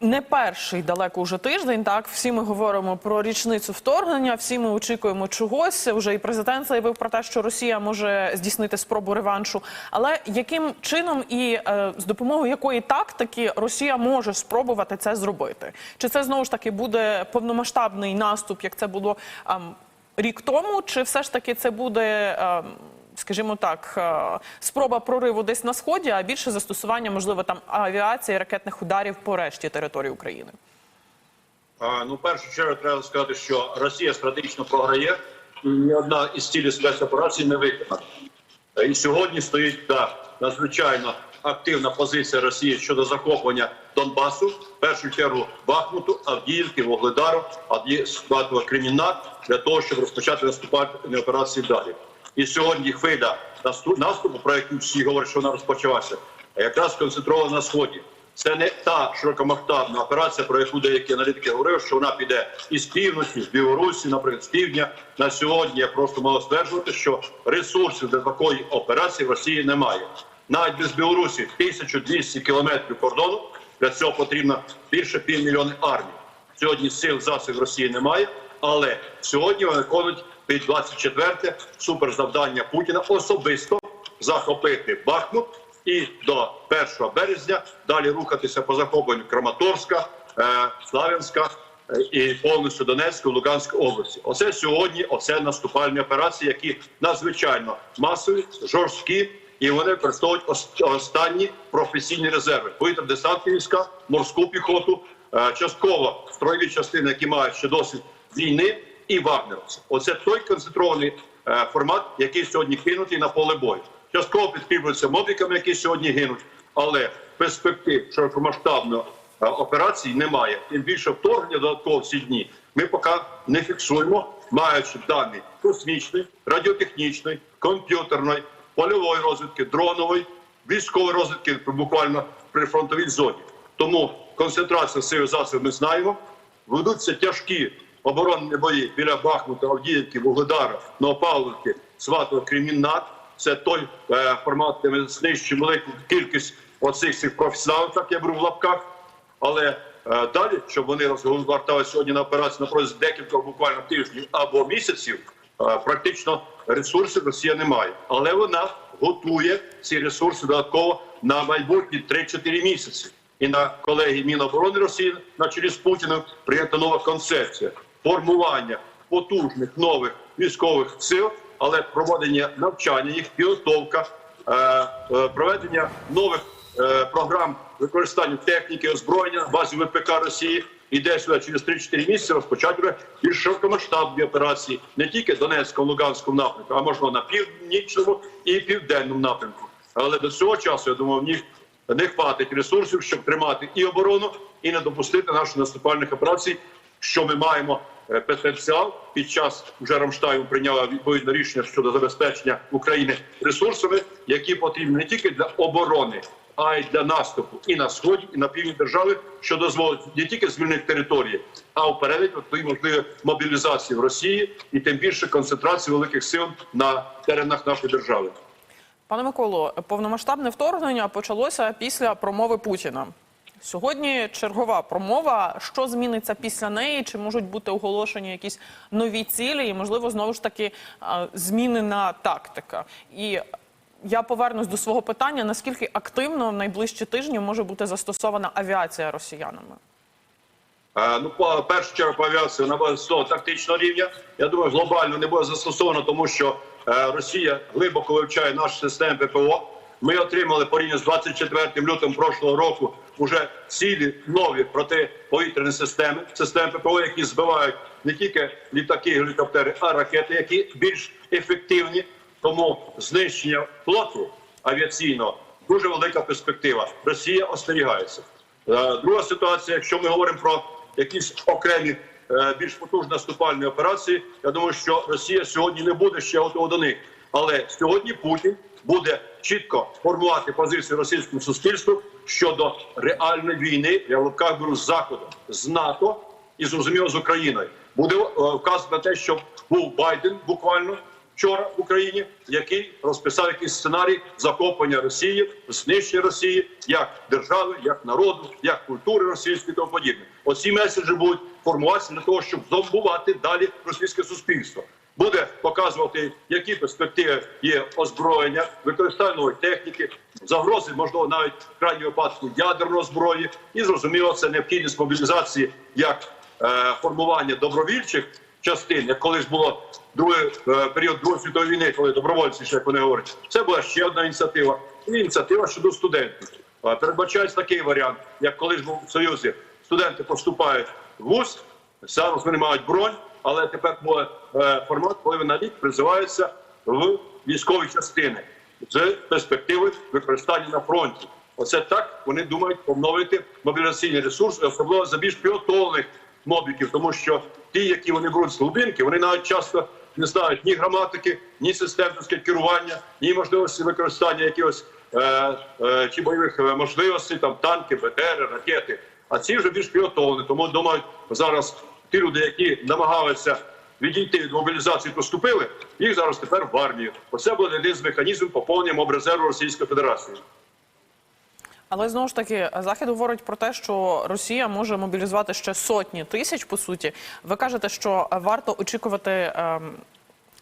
Не перший далеко вже тиждень. Так всі ми говоримо про річницю вторгнення. Всі ми очікуємо чогось. Вже і президент заявив про те, що Росія може здійснити спробу реваншу. Але яким чином і е, з допомогою якої тактики Росія може спробувати це зробити? Чи це знову ж таки буде повномасштабний наступ, як це було ем, рік тому? Чи все ж таки це буде? ем, Скажімо так, е, спроба прориву десь на сході, а більше застосування, можливо, там авіації, ракетних ударів по решті території України. Ну, першу чергу треба сказати, що Росія стратегічно програє, ні одна із цілей спецоперацій не виконана. Е, І сьогодні стоїть та надзвичайно активна позиція Росії щодо захоплення Донбасу, в першу чергу Бахмуту, Авдіївки, Вогледару, Авдіївського Кремінна, для того, щоб розпочати наступальні операції далі. І сьогодні хвиля наступу, про яку всі говорять, що вона розпочалася, а якраз сконцентрована на сході. Це не та широкомасштабна операція, про яку деякі аналітики говорили, що вона піде із півночі, з Білорусі, наприклад, з півдня. На сьогодні я просто маю стверджувати, що ресурсів для такої операції в Росії немає. Навіть без Білорусі 1200 кілометрів кордону. Для цього потрібно більше півмільйона армій. Сьогодні сил засобів Росії немає, але сьогодні вони виконують під 24 суперзавдання Путіна особисто захопити Бахмут і до 1 березня далі рухатися по захопленню Краматорська, е, Славянська е, і повністю Донецької, Луганської області. Оце сьогодні, оце наступальні операції, які надзвичайно масові, жорсткі, і вони використовують останні професійні резерви: повітря-десантні війська, морську піхоту, е, частково строєві частини, які мають ще досвід війни, і вагнеровці. Оце той концентрований е, формат, який сьогодні кинутий на поле бою. Частково підкріплюються мобіками, які сьогодні гинуть, але перспектив широкомасштабної е, операції немає. Тим більше вторгнення додатково ці дні ми поки не фіксуємо, маючи дані космічної, радіотехнічної, комп'ютерної, польової розвідки, дронової, військової розвідки буквально при фронтовій зоні. Тому концентрація сил засобів ми знаємо. Ведуться тяжкі оборонні бої біля Бахмута, Авдіївки, Вугледара, Новопавлівки, Сватого, Кремінна. Це той е, формат, де ми знищуємо велику кількість оцих цих професіоналів, так я беру в лапках. Але е, далі, щоб вони розгортали сьогодні на операцію на декілька буквально тижнів або місяців, е, практично ресурсів Росія не має. Але вона готує ці ресурси додатково на майбутні 3-4 місяці. І на колегії Міноборони Росії на чолі з Путіним прийнята нова концепція формування потужних нових військових сил, але проведення навчання, їх підготовка, е, е, проведення нових е, програм використання техніки, озброєння на базі ВПК Росії. Іде сюди через 3-4 місяці розпочати вже більш широкомасштабні операції не тільки Донецькому, Луганському напрямку, а можливо на північному і південному напрямку. Але до цього часу я думаю, в них не хватить ресурсів, щоб тримати і оборону, і не допустити наших наступальних операцій, що ми маємо потенціал під час вже Рамштайн прийняла відповідне рішення щодо забезпечення України ресурсами, які потрібні не тільки для оборони, а й для наступу і на сході, і на півдні держави, що дозволить не тільки звільнити території, а впередить тої можливої мобілізації в Росії і тим більше концентрації великих сил на теренах нашої держави. Пане Миколо, повномасштабне вторгнення почалося після промови Путіна. Сьогодні чергова промова. Що зміниться після неї? Чи можуть бути оголошені якісь нові цілі, і можливо знову ж таки змінена тактика? І я повернусь до свого питання: наскільки активно в найближчі тижні може бути застосована авіація росіянами? Е, Ну, по першу чергу по авіації вона буде тактичного рівня. Я думаю, глобально не буде застосовано, тому що е, Росія глибоко вивчає наші системи ППО. Ми отримали порівняно з 24 лютим прошлого року вже цілі нові протиповітряні системи, системи ППО, які збивають не тільки літаки, гелікоптери, а ракети, які більш ефективні. Тому знищення флоту авіаційного дуже велика перспектива. Росія остерігається. Е, Друга ситуація, якщо ми говоримо про якісь окремі е, більш потужні наступальні операції, я думаю, що Росія сьогодні не буде ще готова до них. Але сьогодні Путін буде чітко формувати позицію російському суспільству щодо реальної війни. Я в лапках беру з заходом, з НАТО і зрозуміло з Україною. Буде е, вказано на те, що був Байден буквально вчора в Україні, який розписав якийсь сценарій захоплення Росії, знищення Росії як держави, як народу, як культури російської і тому подібне. Оці меседжі будуть формуватися для того, щоб зомбувати далі російське суспільство. Буде показувати, які перспективи є озброєння, використання техніки, загрози, можливо, навіть в крайньому випадку ядерної зброї, і зрозуміло, це необхідність мобілізації як е, формування добровільчих частин, як колись було другий е, період Другої світової війни, коли добровольці, ще як вони говорять, це була ще одна ініціатива. Ініціатива щодо студентів. Е, Передбачається такий варіант, як колись був в Союзі. Студенти поступають в ВУЗ, зараз вони мають бронь, але тепер буде формат, коли вони на рік призиваються в військові частини з перспективи використання на фронті. Оце так вони думають обновити мобілізаційний ресурс, особливо за більш підготовлених мобіків, тому що ті, які вони беруть з глибинки, вони навіть часто не знають ні граматики, ні системності керування, ні можливості використання якихось е, е, чи бойових е, можливостей, там танки, БТР, ракети. А ці вже більш підготовлені. Тому думають зараз ті люди, які намагалися відійти від мобілізації, поступили, їх зараз тепер в армію. Оце буде один з механізмів поповнення мобрезерву Російської Федерації. Але знову ж таки, захід говорить про те, що Росія може мобілізувати ще сотні тисяч. По суті, ви кажете, що варто очікувати. ем,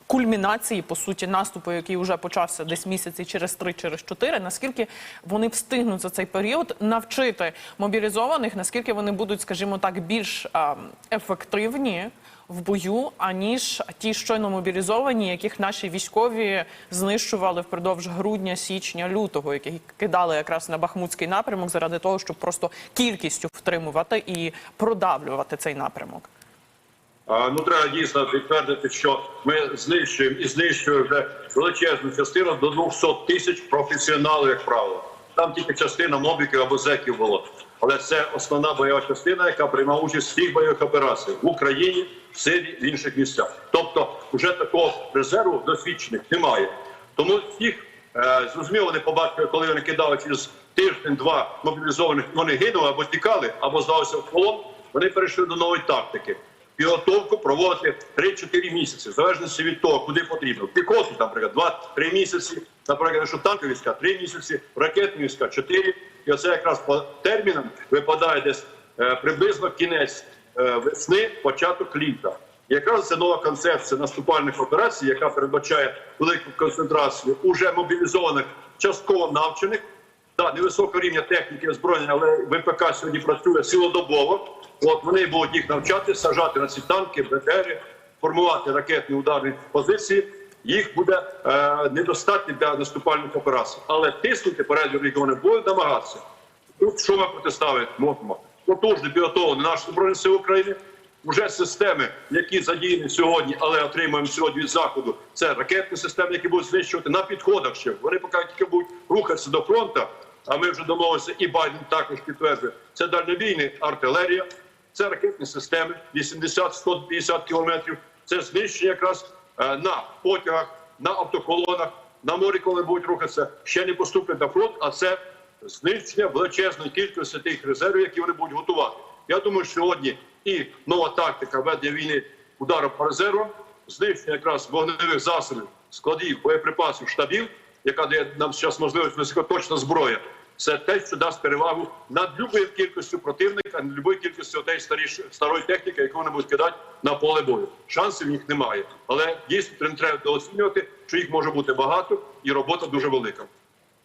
Кульмінації по суті наступу, який вже почався десь місяці через три, через чотири. Наскільки вони встигнуть за цей період навчити мобілізованих, наскільки вони будуть, скажімо так, більш ем, ефективні в бою, аніж ті щойно мобілізовані, яких наші військові знищували впродовж грудня, січня, лютого, яких кидали якраз на Бахмутський напрямок заради того, щоб просто кількістю втримувати і продавлювати цей напрямок. А, Ну, треба дійсно підтвердити, що ми знищуємо і знищуємо вже величезну частину до 200 тисяч професіоналів, як правило. Там тільки частина мобіків або зеків було. Але це основна бойова частина, яка приймає участь в всіх бойових операціях в Україні, в Сирії, в інших місцях. Тобто, вже такого резерву досвідчених немає. Тому всіх е, зрозуміло, вони побачили, коли вони кидали через тиждень-два мобілізованих, вони гинули або тікали, або здалися в полон. Вони перейшли до нової тактики підготовку проводити 3-4 місяці, в залежності від того, куди потрібно. Піхоту, наприклад, 2-3 місяці, наприклад, якщо танкові війська 3 місяці, ракетні війська 4. І оце якраз по термінам випадає десь е, приблизно кінець е, весни, початок літа. І якраз це нова концепція наступальних операцій, яка передбачає велику концентрацію уже мобілізованих, частково навчених, так, невисокого рівня техніки озброєння, але ВПК сьогодні працює цілодобово. От вони будуть їх навчати, сажати на ці танки, БТРи, формувати ракетні ударні позиції. Їх буде е, недостатньо для наступальних операцій. Але тиснути перед регіони будуть намагатися. Тут що ми протиставити можемо? Потужно підготовлені наші збройні сили України. Уже системи, які задіяні сьогодні, але отримуємо сьогодні від заходу. Це ракетні системи, які будуть знищувати на підходах. Ще вони поки тільки будуть рухатися до фронту. А ми вже домовилися, і Байден також підтверджує. Це дальнобійна артилерія, це ракетні системи 80-150 кілометрів. Це знищення якраз е, на потягах, на автоколонах, на морі, коли будуть рухатися, ще не поступлять на фронт. А це знищення величезної кількості тих резервів, які вони будуть готувати. Я думаю, сьогодні і нова тактика ведення війни ударом по резервам, знищення якраз вогневих засобів, складів, боєприпасів, штабів, яка дає нам зараз можливість високоточна зброя. Це те, що дасть перевагу над любою кількістю противника, над любою кількістю тієї старої техніки, яку вони будуть кидати на поле бою. Шансів в них немає. Але дійсно треба недооцінювати, що їх може бути багато, і робота дуже велика.